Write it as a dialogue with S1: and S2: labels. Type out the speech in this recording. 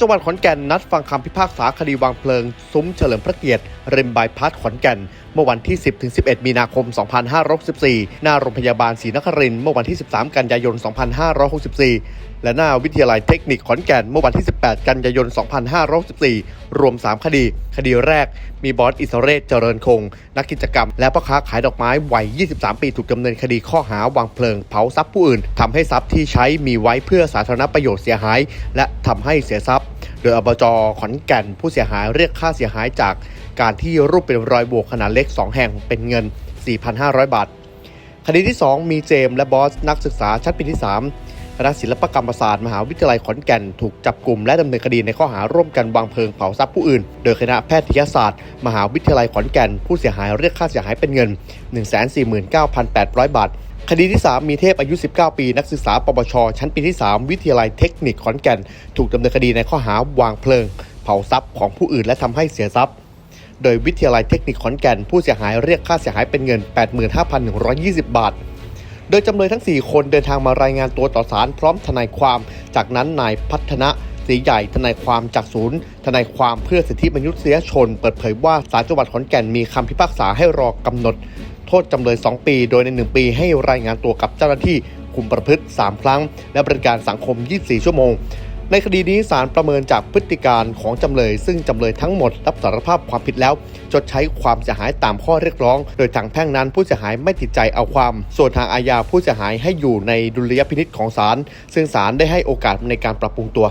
S1: จังหวัดขอนแก่นนัดฟังคำพิพากษาคดีวางเพลิง ซุ้มเฉลิมพระเกียรติ ริมบายพาสขอนแก่น เมื่อวันที่ 10-11 มีนาคม 2564 หน้าโรงพยาบาลศรีนครินทร์เมื่อวันที่ 13 กันยายน 2564 และหน้าวิทยาลัยเทคนิคขอนแก่นเมื่อวันที่ 18 กันยายน 2564 รวม 3 คดี คดีแรก มีบอสอิสเรศเจริญคง นักกิจกรรม และพ่อค้าขายดอกไม้วัย 23 ปีถูกดำเนินคดีข้อหาวางเพลิงเผาทรัพย์ผู้อื่นทำให้ทรัพย์ที่ใช้มีไว้เพื่อสาธารณประโยชน์เสียหาย และทำให้เสียทรัพย์ ดยอบจขอนแก่นผู้เสียหายเรียกค่าเสียหายจากการที่รูปเป็นรอยโบกขนาดเล็ก 2 แห่งเป็นเงิน 4,500 บาท คดีที่ 2 มีเจมและบอสนักศึกษาชั้นปีที่3คณะศิลปกรรมศาสตร์มหาวิทยาลัยขอนแก่นถูกจับกลุ่มและดำเนินคดีในข้อหาร่วมกันวางเพลิงเผาทรัพย์ผู้อื่น โดยคณะแพทยศาสตร์ มหาวิทยาลัยขอนแก่น ผู้เสียหายเรียกค่าเสียหายเป็นเงิน 149,800 บาท คดีที่ 3 มีเทพอายุ 19 ปี นักศึกษาปวชชั้นปีที่ 3 วิทยาลัยเทคนิคขอนแก่น ถูกดำเนินคดีในข้อหาวางเพลิง เผาทรัพย์ของผู้อื่นและทำให้เสียทรัพย์ โดยวิทยาลัยเทคนิคขอนแก่น ผู้เสียหายเรียกค่าเสียหายเป็นเงิน 85,120 บาท โดยจำเลยทั้ง 4 คนเดินทางมารายงานตัวต่อศาลพร้อมทนายความ จากนั้นนายพัฒนะศรีใหญ่ทนายความจากศูนย์ทนายความเพื่อสิทธิมนุษยชน เปิดเผยว่าศาลจังหวัดขอนแก่นมีคำพิพากษาให้รอกำหนด โทษจำเลย 2 ปี โดยใน 1 ปีให้รายงานตัวกับเจ้าหน้าที่คุมประพฤติ 3 ครั้ง และบริการสังคม 24 ชั่วโมง ในคดีนี้ศาลประเมินจากพฤติการของจำเลย ซึ่งจำเลยทั้งหมดรับสารภาพความผิดแล้วชดใช้ความเสียหายตามข้อเรียกร้อง โดยทางแพ่งนั้นผู้เสียหายไม่ติดใจเอาความ ส่วนทางอาญาผู้เสียหายให้อยู่ในดุลยพินิษของศาลซึ่งศาลได้ให้โอกาสในการปรับปรุงตัว